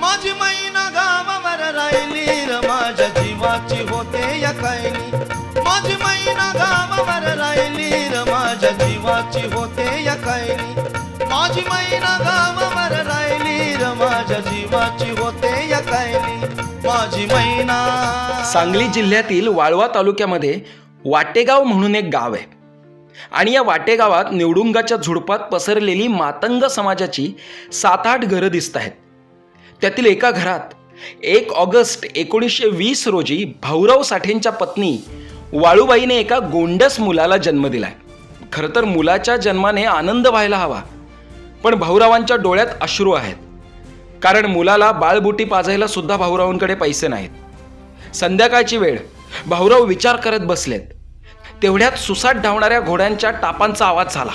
माझी मैना गावावर राहिली र माझ्या जीवाची होते या कैली माझी मैना गावावर राहिली र माझ्या जीवाची होते या कैली माझी मैना गावावर राहिली र माझ्या जीवाची होते या कैली माझी मैना. सांगली जिल्ह्यातील वाळवा तालुक्यामध्ये वाटेगाव म्हणून एक गाव आहे. आणि या वाटेगावात निवडुंगाच्या झुडपात पसरलेली मातंग समाजाची सात आठ घरं दिसत आहेत. त्यातील एका घरात एक ऑगस्ट एकोणीसशे वीस रोजी भाऊराव साठेंच्या पत्नी वाळूबाईने एका गोंडस मुलाला जन्म दिलाय. खरं तर मुलाच्या जन्माने आनंद व्हायला हवा. पण भाऊरावांच्या डोळ्यात अश्रू आहेत. कारण मुलाला बाळबुटी पाजायला सुद्धा भाऊरावांकडे पैसे नाहीत. संध्याकाळची वेळ भाऊराव विचार करत बसलेत. तेवढ्यात सुसाट धावणाऱ्या घोड्यांच्या टापांचा आवाज झाला.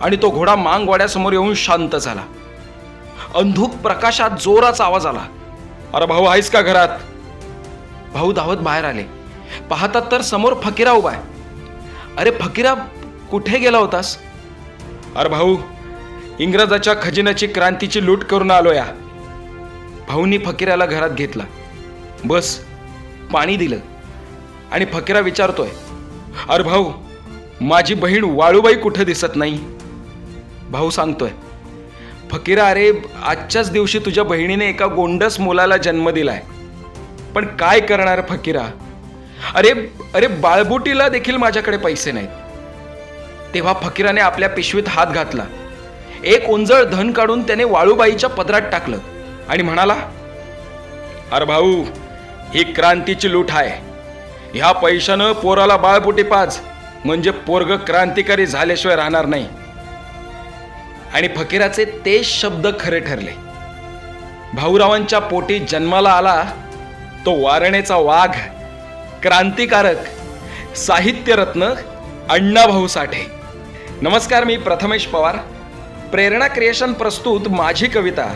आणि तो घोडा मांग वाड्यासमोर येऊन शांत झाला. अंधुक प्रकाशात जोराचा आवाज आला. अरे भाऊ आहेस का घरात? भाऊ धावत बाहेर आले. पाहतात तर समोर फकीरा उभा आहे. अरे फकीरा कुठे गेला होतास? अरे भाऊ इंग्रजाच्या खजिन्याची क्रांतीची लूट करून आलो या. भाऊनी फकीराला घरात घेतला. बस पाणी दिलं. आणि फकीरा विचारतोय अरे भाऊ माझी बहीण वाळूबाई कुठे दिसत नाही? भाऊ सांगतोय फकीरा अरे आजच्याच दिवशी तुझ्या बहिणीने एका गोंडस मुलाला जन्म दिलाय. पण काय करणार फकीरा? अरे अरे बाळबुटीला देखील माझ्याकडे पैसे नाहीत. तेव्हा फकीराने आपल्या पिशवीत हात घातला. एक उंजळ धन काढून त्याने वाळूबाईच्या पदरात टाकलं आणि म्हणाला अरे भाऊ ही क्रांतीची लूट आहे. ह्या पैशानं पोराला बाळपुटी पाच म्हणजे पोरग क्रांतिकारी झाल्याशिवाय राहणार नाही. आणि फकीराचे ते शब्द खरे ठरले. भाऊरावांच्या पोटी जन्माला आला तो वारणेचा वाघ क्रांतिकारक साहित्यरत्न अण्णाभाऊ साठे. नमस्कार मी प्रथमेश पवार. प्रेरणा क्रिएशन प्रस्तुत माझी कविता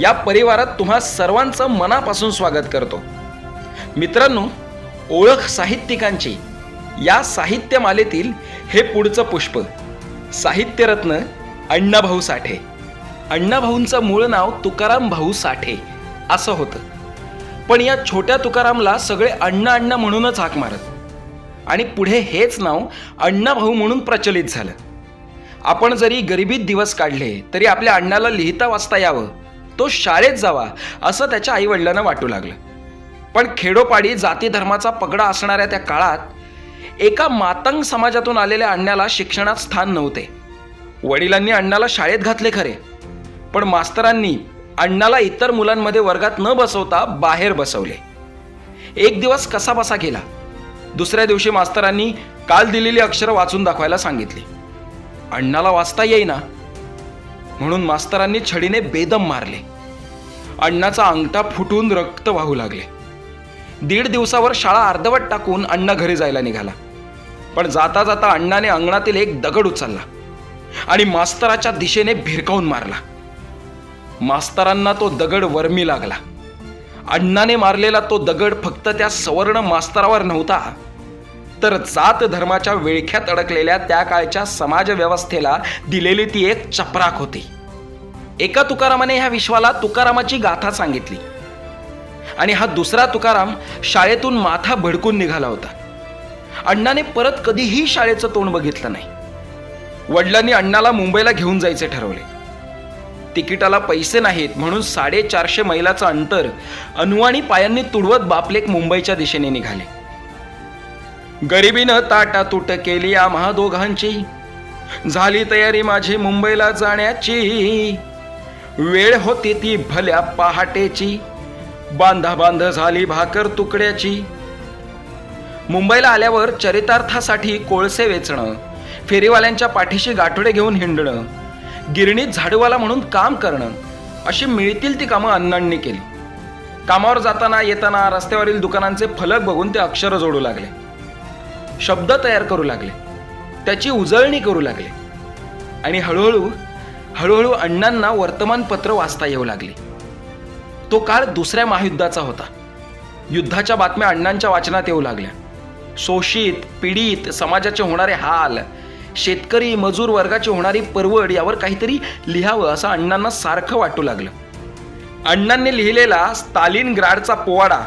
या परिवारात तुम्हा सर्वांचं मनापासून स्वागत करतो. मित्रांनो ओळख साहित्यिकांची या साहित्यमालेतील हे पुढचं पुष्प साहित्यरत्न अण्णाभाऊ साठे. अण्णाभाऊंचं मूळ नाव तुकाराम भाऊ साठे. असं होतं. पण या छोट्या तुकारामला सगळे अण्णा अण्णा म्हणूनच हाक मारत. आणि पुढे हेच नाव अण्णाभाऊ म्हणून प्रचलित झालं. आपण जरी गरिबीत दिवस काढले तरी आपल्या अण्णाला लिहिता वाचता यावं. तो शाळेत जावा असं त्याच्या आईवडिलांना वाटू लागलं. पण खेडोपाडी जाती धर्माचा पगडा असणाऱ्या त्या काळात एका मातंग समाजातून आलेल्या अण्णाला शिक्षणात स्थान नव्हते. वडिलांनी अण्णाला शाळेत घातले खरे. पण मास्तरांनी अण्णाला इतर मुलांमध्ये वर्गात न बसवता बाहेर बसवले. एक दिवस कसा बसा गेला दुसऱ्या दिवशी मास्तरांनी काल दिलेली अक्षरं वाचून दाखवायला सांगितली. अण्णाला वाचता येईना. म्हणून मास्तरांनी छडीने बेदम मारले. अण्णाचा अंगठा फुटून रक्त वाहू लागले. दीड दिवसावर शाळा अर्धवट टाकून अण्णा घरी जायला निघाला. पण जाता जाता अण्णाने अंगणातील एक दगड उचलला. आणि मास्तराच्या दिशेने भिरकावून मारला. मास्तरांना तो दगड वर्मी लागला. अण्णाने मारलेला तो दगड फक्त त्या सवर्ण मास्तरावर नव्हता तर जात धर्माच्या विळख्यात अडकलेल्या त्या काळच्या समाजव्यवस्थेला दिलेली ती एक चपराक होती. एका तुकारामाने ह्या विश्वाला तुकारामाची गाथा सांगितली. आणि हा दुसरा तुकाराम शाळेतून माथा भडकून निघाला होता. अण्णाने परत कधीही शाळेचं तोंड बघितलं नाही. वडिलांनी अण्णाला मुंबईला घेऊन जायचे ठरवले. तिकिटाला पैसे नाहीत म्हणून साडेचारशे मैलाचं अंतर अनुवाणी पायांनी तुडवत बापलेक मुंबईच्या दिशेने निघाले. गरिबीनं ताटातूट केली आम्हा दोघांची झाली तयारी माझी मुंबईला जाण्याची. वेळ होती ती भल्या पहाटेची. बांधा बांध झाली भाकर तुकड्याची. मुंबईला आल्यावर चरितार्थासाठी कोळसे वेचणं. फेरीवाल्यांच्या पाठीशी गाठोडे घेऊन हिंडणं गिरणीत झाडूवाला म्हणून काम करणं अशी मिळतील ती कामं अण्णांनी केली. कामावर जाताना येताना रस्त्यावरील दुकानांचे फलक बघून ते अक्षरं जोडू लागले. शब्द तयार करू लागले. त्याची उजळणी करू लागले. आणि हळूहळू हळूहळू अण्णांना वर्तमानपत्र वाचता येऊ लागली. तो काळ दुसऱ्या महायुद्धाचा होता. युद्धाच्या बातम्या अण्णांच्या वाचनात येऊ लागल्या. शोषित पीडित समाजाचे होणारे हाल शेतकरी मजूर वर्गाची होणारी परवड यावर काहीतरी लिहावं असं अण्णांना सारखं वाटू लागलं. अण्णांनी लिहिलेला स्टालिन ग्राडचा पोवाडा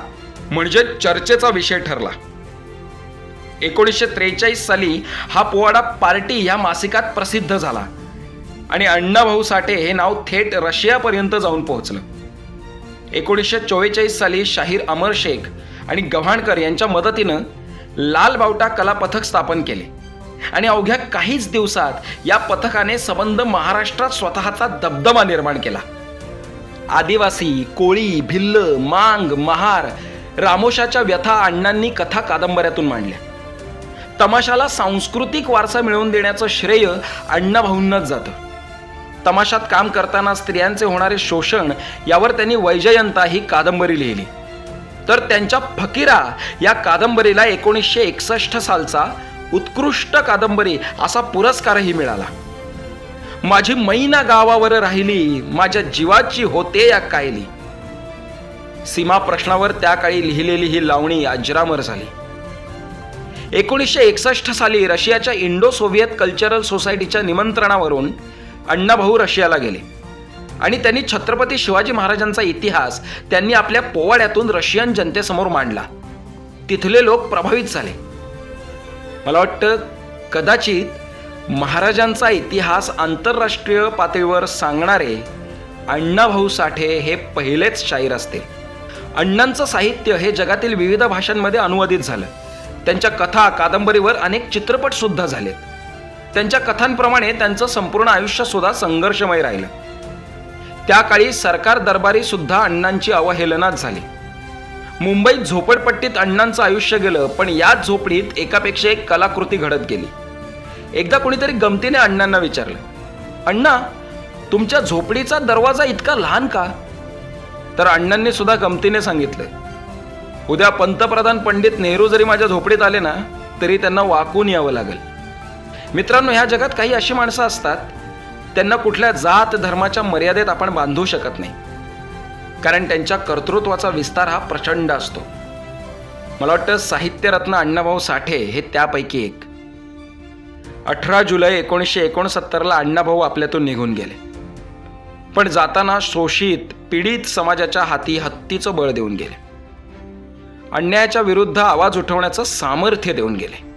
म्हणजे चर्चेचा विषय ठरला. एकोणीसशे त्रेचाळीस साली हा पोवाडा पार्टी ह्या मासिकात प्रसिद्ध झाला आणि अण्णाभाऊ साठे हे नाव थेट रशियापर्यंत जाऊन पोहोचलं. एकोणीसशे चव्वेचाळीस साली शाहीर अमर शेख आणि गव्हाणकर यांच्या मदतीनं लाल बावटा कला पथक स्थापन केले. आणि अवघ्या काहीच दिवसात या पथकाने संबंध महाराष्ट्रात स्वतःचा दबदबा निर्माण केला. आदिवासी कोळी भिल्ल मांग महार रामोशाच्या व्यथा अण्णांनी कथा कादंबऱ्यातून मांडल्या. तमाशाला सांस्कृतिक वारसा मिळवून देण्याचं श्रेय अण्णाभाऊंनाच जातं. तमाशात काम करताना स्त्रियांचे होणारे शोषण यावर त्यांनी वैजयंता ही कादंबरी लिहिली. तर त्यांच्या फकीरा या कादंबरीला एकोणीसशे एकसष्ट सालचा उत्कृष्ट कादंबरी असा पुरस्कारही मिळाला. माझी मैना गावावर राहिली माझ्या जीवाची होते या कायली. सीमा प्रश्नावर त्या काळी लिहिलेली ही लावणी अजरामर झाली. एकोणीसशे एकसष्ट साली रशियाच्या इंडो सोव्हिएत कल्चरल सोसायटीच्या निमंत्रणावरून अण्णाभाऊ रशियाला गेले. आणि त्यांनी छत्रपती शिवाजी महाराजांचा इतिहास त्यांनी आपल्या पोवाड्यातून रशियन जनतेसमोर मांडला. तिथले लोक प्रभावित झाले. मला वाटतं कदाचित महाराजांचा इतिहास आंतरराष्ट्रीय पातळीवर सांगणारे अण्णाभाऊ साठे हे पहिलेच शाहीर असतील अण्णांचं साहित्य हे जगातील विविध भाषांमध्ये अनुवादित झालं. त्यांच्या कथा कादंबरीवर अनेक चित्रपटसुद्धा झाले झालेत. त्यांच्या कथांप्रमाणे त्यांचं संपूर्ण आयुष्यसुद्धा संघर्षमय राहिलं. त्या काळी सरकार दरबारी सुद्धा अण्णांची अवहेलनाच झाली. मुंबईत झोपडपट्टीत अण्णांचं आयुष्य गेलं पण याच झोपडीत एकापेक्षा एक कलाकृती घडत गेली. एकदा कोणीतरी गमतीने अण्णांना विचारलं अण्णा तुमच्या झोपडीचा दरवाजा इतका लहान का? तर अण्णांनी सुद्धा गमतीने सांगितलं उद्या पंतप्रधान पंडित नेहरू जरी माझ्या झोपडीत आले ना तरी त्यांना वाकून यावं लागेल. मित्रांनो ह्या जगात काही अशी माणसं असतात त्यांना कुठल्या जात धर्माच्या मर्यादेत आपण बांधू शकत नाही. कारण त्यांच्या कर्तृत्वाचा विस्तार हा प्रचंड असतो. मला वाटतं साहित्यरत्न अण्णाभाऊ साठे हे त्यापैकी एक. अठरा जुलै एकोणीसशे एकोणसत्तरला अण्णाभाऊ आपल्यातून निघून गेले. पण जाताना शोषित पीडित समाजाच्या हाती हत्तीचं बळ देऊन गेले. अन्यायाच्या विरुद्ध आवाज उठवण्याचं सामर्थ्य देऊन गेले.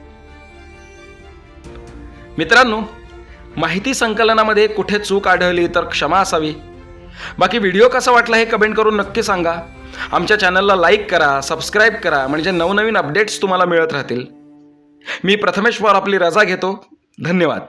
मित्रांनो माहिती संकलनामध्ये कुठे चूक आढळली तर क्षमा असावी. बाकी व्हिडिओ कसा वाटला हे कमेंट करून नक्की सांगा. आमच्या चॅनलला लाईक करा सबस्क्राईब करा म्हणजे नवनवीन अपडेट्स तुम्हाला मिळत राहतील. मी प्रथमेश्वर आपली रजा घेतो. धन्यवाद.